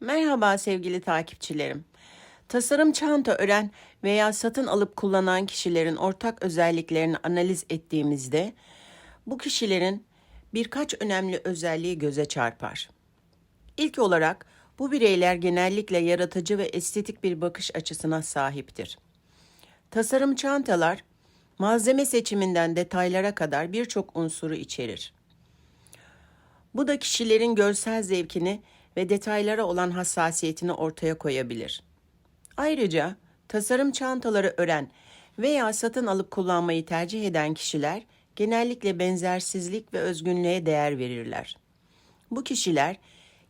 Merhaba sevgili takipçilerim. Tasarım çanta ören veya satın alıp kullanan kişilerin ortak özelliklerini analiz ettiğimizde bu kişilerin birkaç önemli özelliği göze çarpar. İlk olarak bu bireyler genellikle yaratıcı ve estetik bir bakış açısına sahiptir. Tasarım çantalar malzeme seçiminden detaylara kadar birçok unsuru içerir. Bu da kişilerin görsel zevkini ve detaylara olan hassasiyetini ortaya koyabilir. Ayrıca tasarım çantaları ören veya satın alıp kullanmayı tercih eden kişiler genellikle benzersizlik ve özgünlüğe değer verirler. Bu kişiler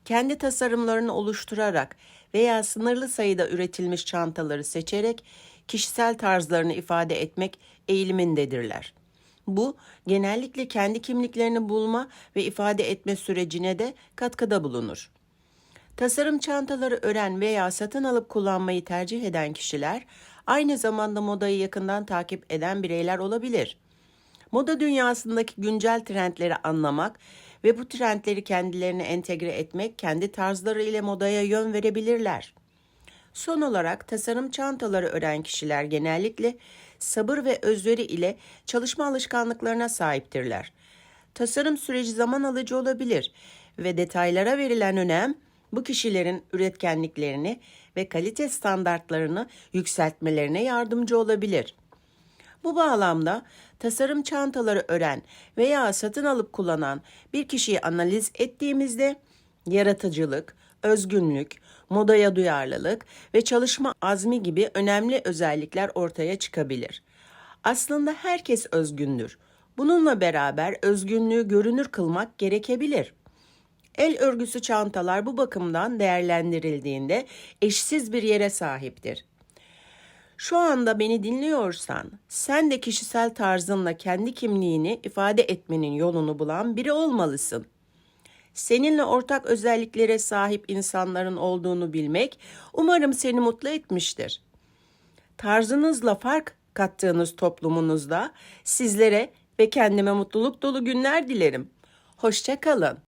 kendi tasarımlarını oluşturarak veya sınırlı sayıda üretilmiş çantaları seçerek kişisel tarzlarını ifade etmek eğilimindedirler. Bu genellikle kendi kimliklerini bulma ve ifade etme sürecine de katkıda bulunur. Tasarım çantaları ören veya satın alıp kullanmayı tercih eden kişiler aynı zamanda modayı yakından takip eden bireyler olabilir. Moda dünyasındaki güncel trendleri anlamak ve bu trendleri kendilerine entegre etmek kendi tarzları ile modaya yön verebilirler. Son olarak tasarım çantaları ören kişiler genellikle sabır ve özveri ile çalışma alışkanlıklarına sahiptirler. Tasarım süreci zaman alıcı olabilir ve detaylara verilen önem bu kişilerin üretkenliklerini ve kalite standartlarını yükseltmelerine yardımcı olabilir. Bu bağlamda tasarım çantaları ören veya satın alıp kullanan bir kişiyi analiz ettiğimizde yaratıcılık, özgünlük, modaya duyarlılık ve çalışma azmi gibi önemli özellikler ortaya çıkabilir. Aslında herkes özgündür. Bununla beraber özgünlüğü görünür kılmak gerekebilir. El örgüsü çantalar bu bakımdan değerlendirildiğinde eşsiz bir yere sahiptir. Şu anda beni dinliyorsan, sen de kişisel tarzınla kendi kimliğini ifade etmenin yolunu bulan biri olmalısın. Seninle ortak özelliklere sahip insanların olduğunu bilmek umarım seni mutlu etmiştir. Tarzınızla fark kattığınız toplumunuzda sizlere ve kendime mutluluk dolu günler dilerim. Hoşça kalın.